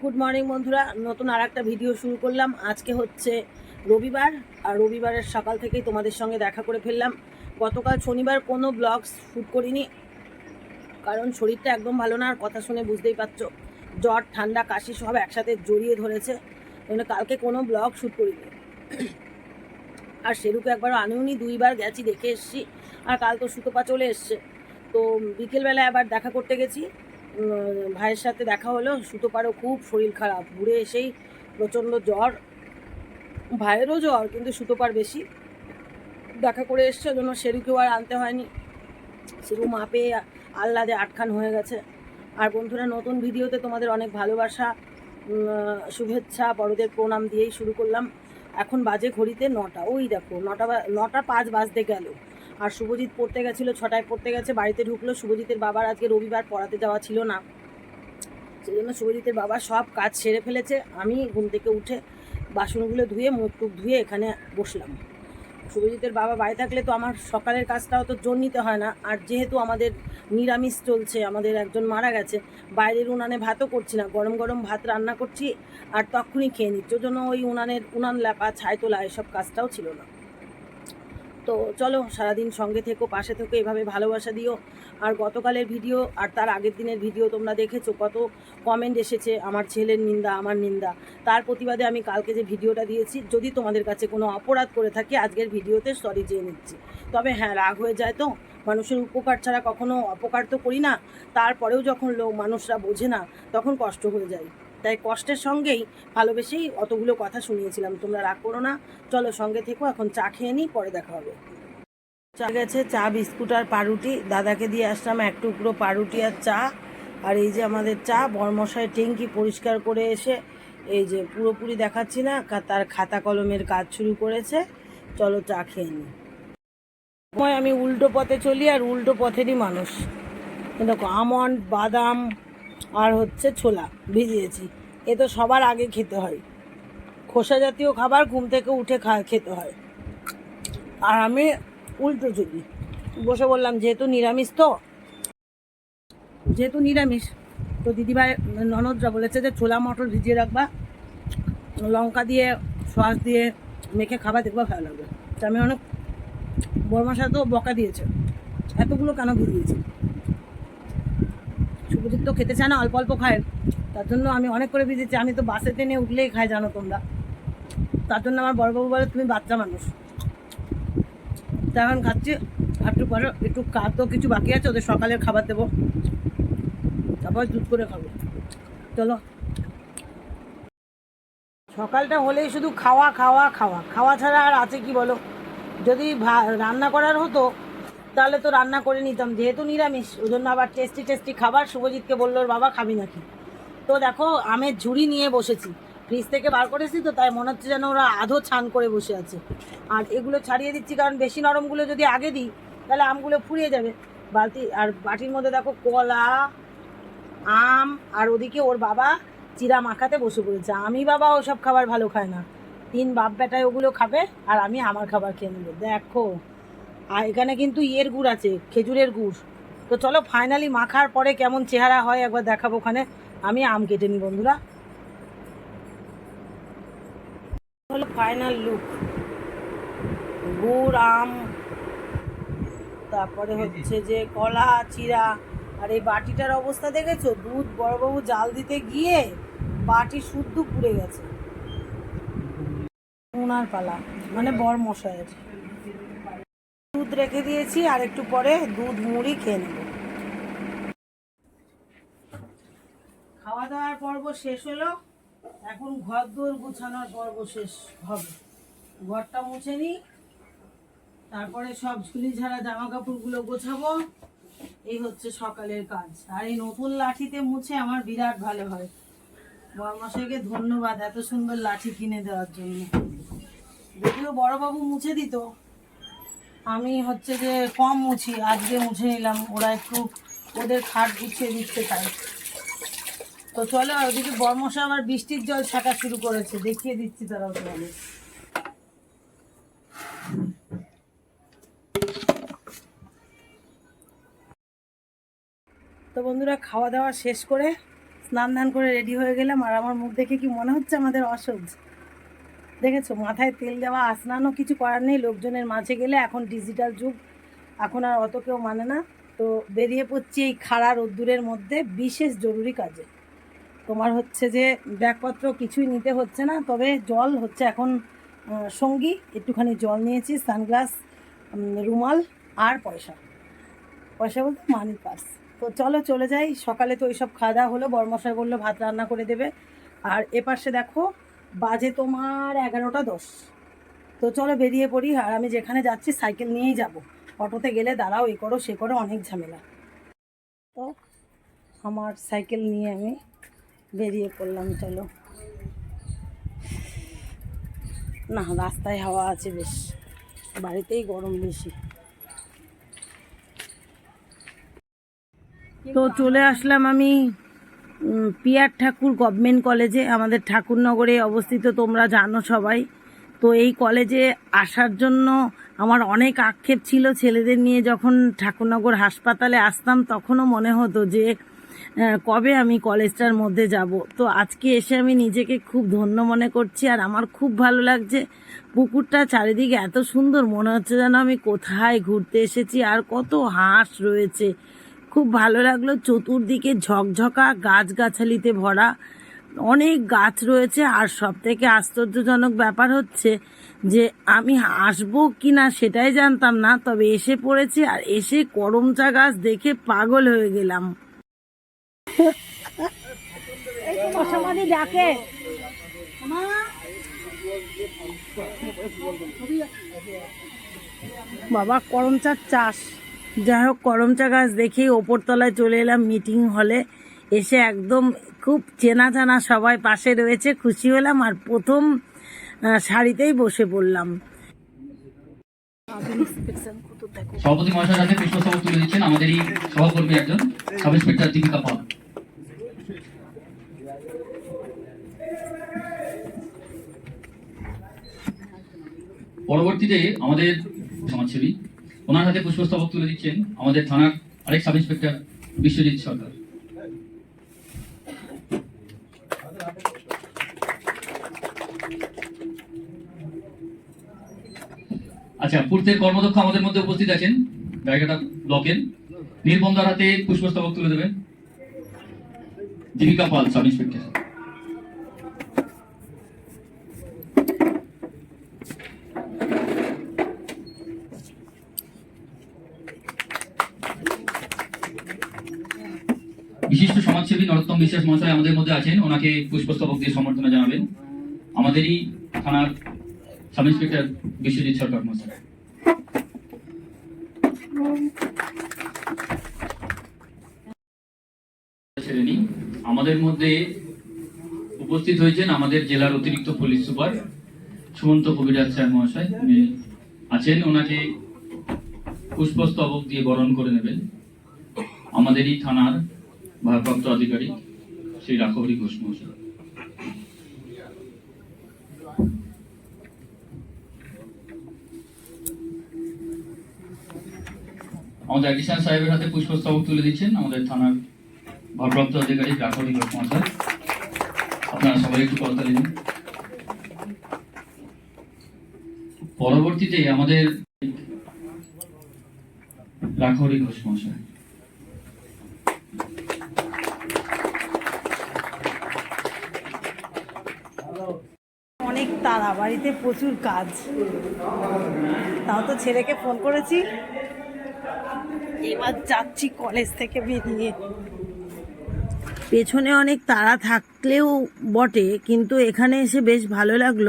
Good morning বন্ধুরা। নতুন আর একটা ভিডিও শুরু করলাম। আজকে হচ্ছে রবিবার, আর রবিবারের সকাল থেকেই তোমাদের সঙ্গে দেখা করে ফেললাম। গতকাল শনিবার কোনো ব্লগ শ্যুট করিনি, কারণ শরীরটা একদম ভালো না, আর কথা শুনে বুঝতেই পারছ, জ্বর, ঠান্ডা, কাশি সব একসাথে জড়িয়ে ধরেছে জন্য কালকে কোনো ব্লগ শ্যুট করিনি। আর সেরুকে একবার আনিওনি, দুইবার গেছি, দেখে এসেছি, আর কাল তো সুতোপা চলে এসছে। তো বিকেলবেলা আবার দেখা করতে গেছি। ভাইয়ের সাথে দেখা হলো সুতোপারও খুব শরীর খারাপ, ঘুরে এসেই প্রচণ্ড জ্বর, ভাইয়েরও জ্বর, কিন্তু সুতোপার বেশি। দেখা করে এসছে জন্য সেরুকেও আর আনতে হয়নি। সেরু মাপে আহ্লাদে আটখান হয়ে গেছে। আর বন্ধুরা, নতুন ভিডিওতে তোমাদের অনেক ভালোবাসা শুভেচ্ছা, বড়দের প্রণাম দিয়েই শুরু করলাম। এখন বাজে ঘড়িতে নটা। ওই দেখো, নটা নটা পাঁচ বাজতে গেল। আর শুভজিৎ পড়তে গেছিল, ছটায় পড়তে গেছে, বাড়িতে ঢুকলো। শুভজিতের বাবার আজকে রবিবার পড়াতে যাওয়া ছিল না। সেই জন্য শুভজিতের বাবা সব কাজ সেরে ফেলেছে। আমি ঘুম থেকে উঠে বাসনগুলো ধুয়ে, মুখ ধুয়ে এখানে বসলাম। শুভজিতের বাবা বাড়ি থাকলে তো আমার সকালের কাজটাও তো জোর নিতে হয় না। আর যেহেতু আমাদের নিরামিষ চলছে, আমাদের একজন মারা গেছে, বাইরের উনানে ভাতও করছি না। গরম গরম ভাত রান্না করছি আর তখনই খেয়ে নিচ্ছি। ওই জন্য ওই উনানের উনান লেপা ছাই তোলা, এসব কাজটাও ছিল না। তো চলো, সারাদিন সঙ্গে থেকো, পাশে থেকো, এভাবে ভালোবাসা দিও। আর গতকালের ভিডিও আর তার আগের দিনের ভিডিও তোমরা দেখেছ, কত কমেন্ট এসেছে, আমার ছেলের নিন্দা, আমার নিন্দা। তার প্রতিবাদে আমি কালকে যে ভিডিওটা দিয়েছি, যদি তোমাদের কাছে কোনো অপরাধ করে থাকি, আজকের ভিডিওতে সরি চেয়ে নিচ্ছি। তবে হ্যাঁ রাগ হয়ে যায় তো, মানুষের উপকার ছাড়া কখনো অপকার তো করি না। তারপরেও যখন লোক, মানুষরা বোঝে না, তখন কষ্ট হয়ে যায়। তাই কষ্টের সঙ্গেই ভালোবেসেই অতগুলো কথা শুনিয়েছিলাম। তোমরা রাগ করো না। চলো সঙ্গে থেকো, এখন চা খেয়ে নিই, পরে দেখা হবে। চা গেছে, চা, বিস্কুট আর পাউরুটি। দাদাকে দিয়ে আসলাম এক টুকরো পাউরুটি আর চা। আর এই যে আমাদের চা, বর্মশায় ট্যাঙ্কি পরিষ্কার করে এসে এই যে পুরোপুরি দেখাচ্ছি না তার খাতা কলমের কাজ শুরু করেছে। চলো চা খেয়ে নিই। আমি উল্টো পথে চলি, আর উল্টো পথেরই মানুষ। দেখো, আমন্ড, বাদাম আর হচ্ছে ছোলা ভিজিয়েছি। এ তো সবার আগে খেতে হয়। খোসা জাতীয় খাবার ঘুম থেকে উঠে খা খেতে হয়। আর আমি উল্টো চলি বসে বললাম, যেহেতু নিরামিষ তো? যেহেতু নিরামিষ, তো দিদিভাই ননদরা বলেছে যে ছোলা, মটর ভিজিয়ে রাখবা। লঙ্কা দিয়ে, সস দিয়ে মেখে খাবার দেখবা ভালো লাগবে। তো আমি অনেক বড়মাসা তো বকা দিয়েছে। এতগুলো কেন ভিজিয়েছি? শুভজিৎ তো খেতে চায় না, অল্প অল্প খায়। তার জন্য আমি অনেক করে ভিজেছি। আমি তো বাসে ট্রেনে উঠলেই খাই, জানো তোমরা। তার জন্য আমার বড়বাবু বলে, তুমি বাচ্চা মানুষ। তা এখন খাচ্ছি। একটু পরে, একটু তো কিছু বাকি আছে, ওদের সকালের খাবার দেবো। তারপর দুধ করে খাব। চলো। সকালটা হলেই শুধু খাওয়া খাওয়া খাওয়া। খাওয়া ছাড়া আর আছে কি বলো? যদি রান্না করার হতো তাহলে তো রান্না করে নিতাম, যেহেতু নিরামিষ ওই জন্য আবার টেস্টি টেস্টি খাবার শুভজিৎকে বলল, ওর বাবা খাবি নাকি? তো দেখো, আমের ঝুড়ি নিয়ে বসেছি। ফ্রিজ থেকে বার করেছি তো, তাই মনে হচ্ছে যেন ওরা আধো ছান করে বসে আছে। আর এগুলো ছাড়িয়ে দিচ্ছি, কারণ বেশি নরমগুলো যদি আগে দিই, তাহলে আমগুলো ফুরিয়ে যাবে। বালতি, আর বাটির মধ্যে দেখো, কলা, আম, আর ওদিকে ওর বাবা চিরা মাখাতে বসে পড়েছে। আমি বাবা ওসব খাবার ভালো খায় না। তিন বাপ বেটায় ওগুলো খাবে, আর আমি আমার খাবার খেয়ে নেব। দেখো। আর এখানে কিন্তু ইয়ের গুড় আছে, খেজুরের গুড়। তো চলো ফাইনালি মাখার পরে কেমন চেহারা হয় একবার দেখাবো ওখানে। আমি আম কেটে নিই বন্ধুরা। হলো ফাইনাল লুক গুড়, আম, তারপরে হচ্ছে যে কলা চিরা আর এই বাটিটার অবস্থা দেখেছ? দুধ বড়বাবু জাল দিতে গিয়ে বাটি শুদ্ধ পুড়ে গেছে। ওনার পালা মানে বর মশাইয়ের। দুধ রেখে দিয়েছি আর একটু পরে দুধ মুড়ি খেয়ে নেব। খাওয়া দাওয়ার পর্ব শেষ হলো। এখন ঘর দোর গুছানোর পর্ব শেষ হবে। ঘরটা মুছে নিই তারপরে সব ঝুলি ঝাড়া জামা কাপড়গুলো গোছাবো। এই হচ্ছে সকালের কাজ। আর এই নতুন লাঠিতে মুছে আমার বিরাট ভালো হয়। বড়মশাইকে ধন্যবাদ এত সুন্দর লাঠি কিনে দেওয়ার জন্য। যদিও বড়বাবু মুছে দিত আমি হচ্ছে যে কম মুছি, আজকে মুছে নিলাম। ওরা একটু ওদের খাট গুছিয়ে দিচ্ছে তাই। তো চলো, ওদিকে বর্মশা আবার বৃষ্টির জল ছাকা শুরু করেছে। দেখিয়ে দিচ্ছি তারাও তোমাদের। তো বন্ধুরা, খাওয়া দাওয়া শেষ করে স্নান ধান করে রেডি হয়ে গেলাম। আর আমার মুখ দেখে কি মনে হচ্ছে আমাদের অসহ্য? দেখেছ, মাথায় তেল দেওয়া আসনানো কিছু করার নেই, লোকজনের মাঝে গেলে এখন ডিজিটাল যুগ, এখন আর অত কেউ মানে না। তো বেরিয়ে পড়ছি এই খাড়া রোদ্দুরের মধ্যে, বিশেষ জরুরি কাজে। তোমার হচ্ছে যে ব্যাগপত্র কিছুই নিতে হচ্ছে না, তবে জল হচ্ছে এখন সঙ্গী, একটুখানি জল নিয়েছি, সানগ্লাস রুমাল আর পয়সা। পয়সা বলতে মানি পার্স তো চলো চলে যাই, সকালে তো ওইসব খাওয়া দাওয়া হলো, বরমশাই বলল ভাত রান্না করে দেবে। আর এপাশে দেখো বাজে তোমার এগারোটা দশ। তো চলো বেরিয়ে পড়ি আর আমি যেখানে যাচ্ছি সাইকেল নিয়েই যাব। অটোতে গেলে দাঁড়াও, এ করো, সে করো, অনেক ঝামেলা। তো আমার সাইকেল নিয়ে আমি বেরিয়ে পড়লাম, চলো। না, রাস্তায় হাওয়া আছে বেশ। বাড়িতেই গরম বেশি। তো চলে আসলাম আমি পিয়ার ঠাকুর গভর্নমেন্ট কলেজে, আমাদের ঠাকুরনগরে অবস্থিত, তোমরা জানো সবাই। তো এই কলেজে আসার জন্য আমার অনেক আক্ষেপ ছিল ছেলেদের নিয়ে। যখন ঠাকুরনগর হাসপাতালে আসতাম, তখনও মনে হতো যে কবে আমি কলেজটার মধ্যে যাব। তো আজকে এসে আমি নিজেকে খুব ধন্য মনে করছি, আর আমার খুব ভালো লাগছে। পুকুরটা চারিদিকে এত সুন্দর, মনে হচ্ছে যেন আমি কোথায় ঘুরতে এসেছি, আর কত হাঁস রয়েছে। খুব ভালো লাগল। চতুর্দিকে ঝকঝকা, গাছগাছালিতে ভরা অনেক গাছ রয়েছে। আর সব থেকে আশ্চর্যজনক ব্যাপার হচ্ছে যে, আমি আসব কি না সেটাই জানতাম না, তবে এসে পড়েছি আর এসে করমচা গাছ দেখে পাগল হয়ে গেলাম। বাবা, করমচার চাষ। যাই হোক, করমচা গাছ দেখেই ওপরতলায় চলে এলাম মিটিং হলে এসে একদম খুব চেনা জানা সবাই পাশে রয়েছে, খুশি হলাম আর প্রথম শাড়িতেই বসে পড়লাম। পরবর্তীতে আমাদের সমাজসেবী ওনার হাতে পুষ্পস্তবক তুলে দিচ্ছেন আমাদের থানার আরেক সাব ইন্সপেক্টর বিশ্বজিৎ সরকার। আচ্ছা পূর্তের কর্মদক্ষ আমাদের মধ্যে উপস্থিত আছেন, জায়গাটা ব্লকের। নীলবন্দার হাতে পুষ্পস্তবক তুলে দেবেন। দীপিকা পাল সাব ইন্সপেক্টর সমাজসেবী নরোত্তম বিশ্বাস মহাশয় আমাদের মধ্যে আছেন। ওনাকে পুষ্পস্তবক দিয়ে সম্বর্ধনা জানাবেন। আমাদেরই থানার সাব ইন্সপেক্টর বিশ্বজিৎ সরকার মহাশয়। আমাদের মধ্যে উপস্থিত হয়েছেন আমাদের জেলার অতিরিক্ত পুলিশ সুপার সুমন্ত কবিরাজ স্যার মহাশয়। উনি আছেন। ওনাকে পুষ্পস্তবক দিয়ে বরণ করে নেবেন। আমাদেরই থানার ভারপ্রাপ্ত আধিকারিক শ্রী রাখহরি ঘোষ মহাশয়। আমাদের অ্যাডিশনাল সাহেবের হাতে পুষ্পস্তবক তুলে দিচ্ছেন আমাদের থানার ভারপ্রাপ্ত আধিকারিক রাখহরি ঘোষ মহাশয়। আপনারা সবাই একটু করতালি দিন পরবর্তীতে আমাদের রাখহরি ঘোষ মহাশয়। অনেক বাড়িতে প্রচুর কাজ। তাও তো ছেলেকে ফোন করেছি। এবার যাচ্ছি কলেজ থেকে বেরিয়ে। পেছনে অনেক তাড়া থাকলেও বটে, কিন্তু এখানে এসে বেশ ভালো লাগল।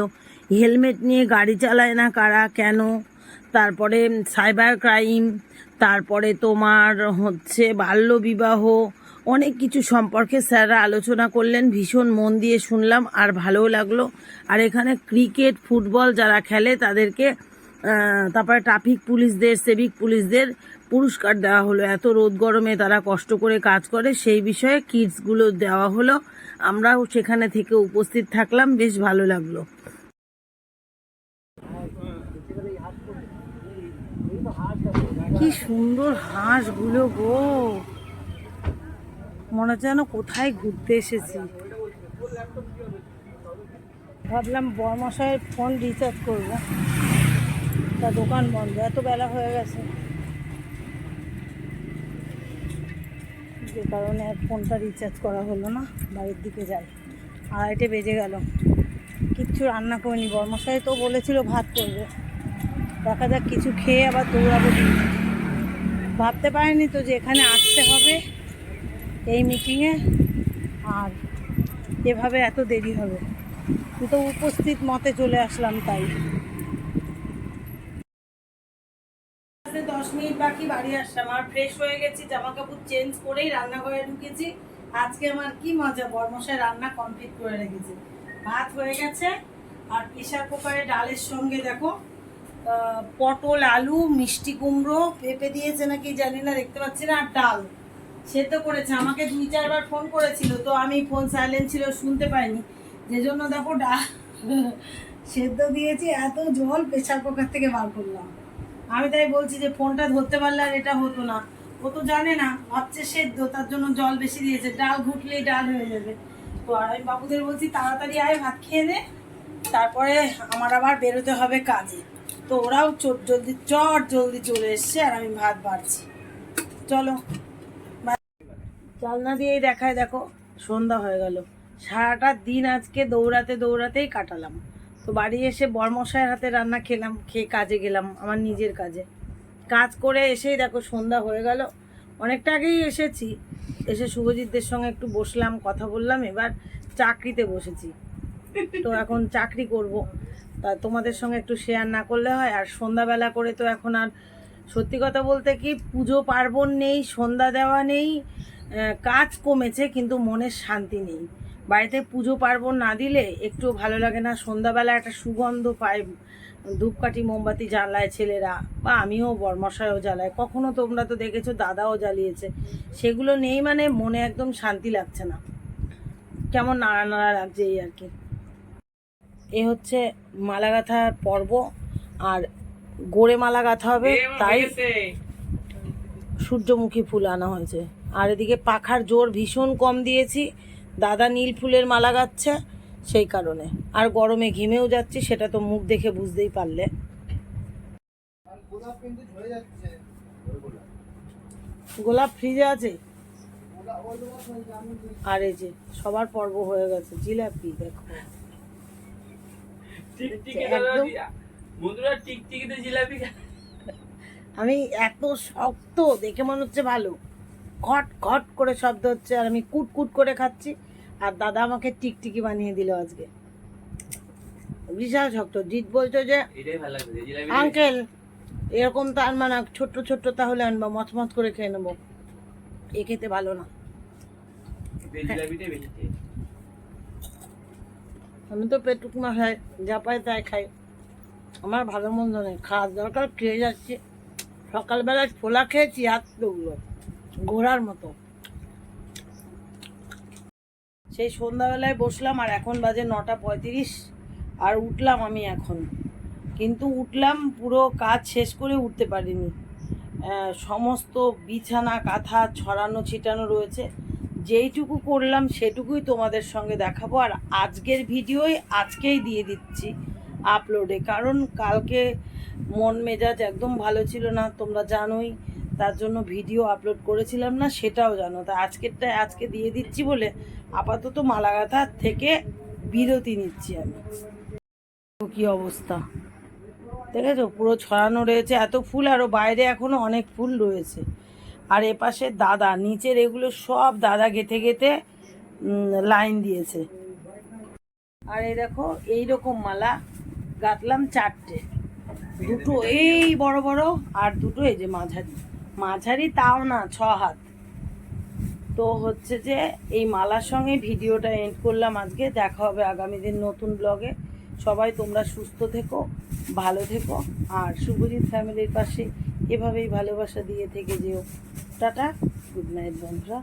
হেলমেট নিয়ে গাড়ি চালায় না কারা, কেন? তারপরে সাইবার ক্রাইম তারপরে তোমার হচ্ছে বাল্যবিবাহ অনেক কিছু সম্পর্কে স্যাররা আলোচনা করলেন, ভীষণ মন দিয়ে শুনলাম আর ভালোও লাগল। আর এখানে ক্রিকেট, ফুটবল যারা খেলে তাদেরকে তারপরে ট্রাফিক পুলিশদের, সিভিক পুলিশদের পুরস্কার দেওয়া হলো। এত রোদ গরমে তারা কষ্ট করে কাজ করে, সেই বিষয়ে কিটসগুলো দেওয়া হলো। আমরাও সেখানে থেকে উপস্থিত থাকলাম, বেশ ভালো লাগল। কি সুন্দর হাঁসগুলো গো! মনে হচ্ছে যেন কোথায় ঘুরতে এসেছি। ভাবলাম বরমশাইয়ের ফোন রিচার্জ করব। তা দোকান বন্ধ, এত বেলা হয়ে গেছে। যে কারণে ফোনটা রিচার্জ করা হলো না, বাড়ির দিকে যাই। আড়াইটে বেজে গেল। কিচ্ছু রান্না করিনি, বর্মশাই তো বলেছিল ভাত করবে। দেখা যাক, কিছু খেয়ে আবার দৌড়াবো। ভাবতে পারিনি তো যে এখানে আসতে হবে। এই মিটিংয়ে আর এভাবে এত দেরি হবে। তো উপস্থিত মতে চলে আসলাম তাই। দশ মিনিট বাকি, বাড়ি আসলাম। আর ফ্রেশ হয়ে গেছি জামা কাপড় চেঞ্জ করেই রান্নাঘরে ঢুকেছি। আজকে আমার কি মজা, বর্মশাই রান্না কমপ্লিট করে রেখেছে। ভাত হয়ে গেছে, আর প্রেশার কুকারে ডালের সঙ্গে দেখো পটল, আলু, মিষ্টি কুমড়ো, পেঁপে দিয়েছে নাকি জানি না, দেখতে পাচ্ছি না, আর ডাল। সেদ্ধ করেছে, আমাকে দুই চারবার ফোন করেছিল, তো আমি ফোন সাইলেন্ট ছিল, শুনতে পাইনি। যে জন্য দেখো ডাল সেদ্ধ দিয়েছি, এত জল প্রেশার কুকার থেকে বার করলাম। আমি তাই বলছি যে ফোনটা ধরতে পারলে আর এটা হতো না। ও তো জানে না, ভাবছে সেদ্ধ, তার জন্য জল বেশি দিয়েছে, ডাল ঘুটলেই ডাল হয়ে যাবে। তো আর আমি বাবুদের বলছি, তাড়াতাড়ি আয়, ভাত খেয়ে নে, তারপরে আমার আবার বেরোতে হবে কাজে। তো ওরাও চট জলদি চট জলদি চলে এসছে, আর আমি ভাত বাড়ছি। চলো। জালনা দিয়েই দেখায়, দেখো, সন্ধ্যা হয়ে গেল। সারাটা দিন আজকে দৌড়াতে দৌড়াতেই কাটালাম। তো বাড়ি এসে বরমশাইয়ের হাতে রান্না খেলাম, খেয়ে কাজে গেলাম, আমার নিজের কাজে। কাজ করে এসেই দেখো সন্ধ্যা হয়ে গেল। অনেকটা আগেই এসেছি। এসে শুভজিৎদের সঙ্গে একটু বসলাম, কথা বললাম, এবার চাকরিতে বসেছি। তো এখন চাকরি করব। তা তোমাদের সঙ্গে একটু শেয়ার না করলে হয়, আর সন্ধ্যাবেলা করে তো এখন আর সত্যি কথা বলতে কি, পুজো পার্বণ নেই, সন্ধ্যা দেওয়া নেই কাজ কমেছে কিন্তু মনের শান্তি নেই। বাড়িতে পুজো পার্বণ না দিলে একটু ভালো লাগে না। সন্ধ্যাবেলা একটা সুগন্ধ পায় ধূপকাঠি মোমবাতি জ্বালায় ছেলেরা বা আমিও বর্মশাইও জ্বালায়। কখনো তোমরা তো দেখেছ দাদাও জ্বালিয়েছে। সেগুলো নেই মানে মনে একদম শান্তি লাগছে না। কেমন নাড়া নাড়া লাগছে এই আর কি। এ হচ্ছে মালা গাঁথার পর্ব আর গোড়ে মালা গাঁথা হবে তাই সূর্যমুখী ফুল আনা হয়েছে। আর এদিকে পাখার জোর ভীষণ কম দিয়েছি। দাদা নীল ফুলের মালা গাচ্ছে সেই কারণে। আর গরমে ঘিমেও যাচ্ছি সেটা তো মুখ দেখে বুঝতেই পারলে। গোলাপ ফ্রিজে আছে? আর এই যে সবার পর্ব হয়ে গেছে জিলাপি দেখো। একদম। বন্ধুরা টিকটিকিতে জিলাপি খা- আমি এত শক্ত দেখে মনে হচ্ছে ভালো। ঘট ঘট করে শব্দ হচ্ছে আর আমি কুট কুট করে খাচ্ছি। আর দাদা আমাকে টিকটিকি বানিয়ে দিল আজকে। বিশাল শক্ত। জিৎ বলছো যে আঙ্কেল এরকম তো আনবা না ছোট্ট ছোট্ট তাহলে আনবা মচমচ করে খেয়ে নেব। এ খেতে ভালো না। আমি তো পেটুক না খাই যা পাই তাই খাই। আমার ভালো মন্দ নেই খাওয়ার দরকার খেয়ে যাচ্ছি সকালবেলায় ছোলা খেয়েছি এতগুলো ঘোড়ার মতো। সেই সন্ধ্যাবেলায় বসলাম আর এখন বাজে নটা পঁয়ত্রিশ, আর উঠলাম আমি এখন। কিন্তু উঠলাম, পুরো কাজ শেষ করে উঠতে পারিনি। সমস্ত বিছানা, কাঁথা ছড়ানো, ছিটানো রয়েছে। যেইটুকু করলাম সেটুকুই তোমাদের সঙ্গে দেখাবো। আর আজকের ভিডিওই আজকেই দিয়ে দিচ্ছি আপলোডে কারণ কালকে মন মেজাজ একদম ভালো ছিল না, তোমরা জানোই, তার জন্য ভিডিও আপলোড করেছিলাম না, সেটাও জানো। তা আজকেরটা আজকে দিয়ে দিচ্ছি বলে আপাতত মালাগাথা থেকে বিরতি নিচ্ছি আমি। কি অবস্থা? দেখেছ? পুরো ছড়ানো রয়েছে, এত ফুল আরও বাইরে এখনও অনেক ফুল রয়েছে। আর এপাশে দাদা, নিচের এগুলো সব দাদা গেথে গেথে লাইন দিয়েছে। আর এই দেখো এই রকম মালা গাঁথলাম চারটে। দুটো এই বড় বড় আর দুটো এই যে মাঝারি। মাঝারি তাও না, ছ হাত। তো হচ্ছে যে এই মালার সঙ্গে ভিডিওটা এন্ড করলাম আজকে। দেখা হবে আগামী দিন নতুন ব্লগে সবাই তোমরা সুস্থ থেকো, ভালো থেকো, আর শুভজিৎ ফ্যামিলির পাশে এভাবেই ভালোবাসা দিয়ে থেকে যেও। টাটা গুড নাইট বন্ধুরা।